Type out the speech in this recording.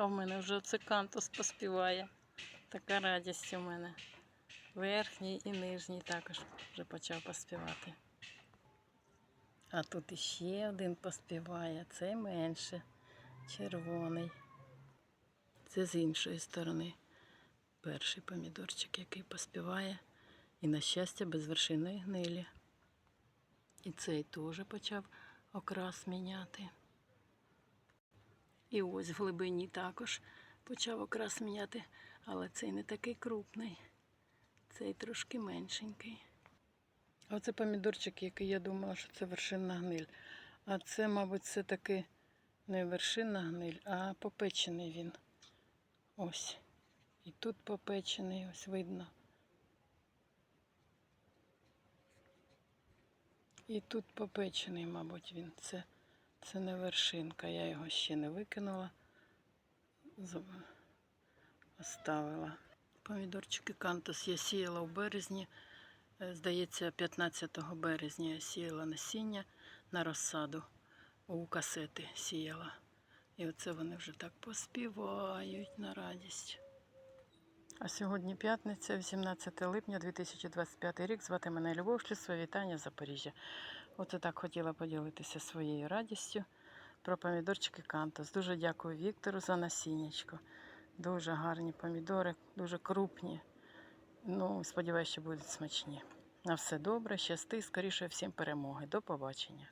А в мене вже оце кантус поспіває. Така радість у мене. Верхній і нижній також вже почав поспівати. А тут іще один поспіває, цей менше, червоний. Це з іншої сторони. Перший помідорчик, який поспіває. І, на щастя, без вершинної гнилі. І цей теж почав окрас міняти. І ось в глибині також почав окрас міняти, але цей не такий крупний. Цей трошки меншенький. Оце помідорчик, який я думала, що це вершинна гниль. А це, мабуть, це таки не вершинна гниль, а попечений він. Ось. І тут попечений, ось видно. І тут попечений, мабуть, він. Це, це не вершинка. Я його ще не викинула. Оставила. Помідорчики кантус я сіяла в березні. Е, Здається, 15 березня я сіяла насіння на розсаду. У касети сіяла. І оце вони вже так поспівають на радість. А сьогодні п'ятниця, 18 липня 2025 рік. Звати мене Любов Шлісова. Вітання Запоріжжя. Оце так хотіла поділитися своєю радістю про помідорчики кантус. Дуже дякую Віктору за насіннячко. Дуже гарні помідори, дуже крупні. Ну, сподіваюся, що будуть смачні. На все добре, щасти, скоріше всім перемоги. До побачення.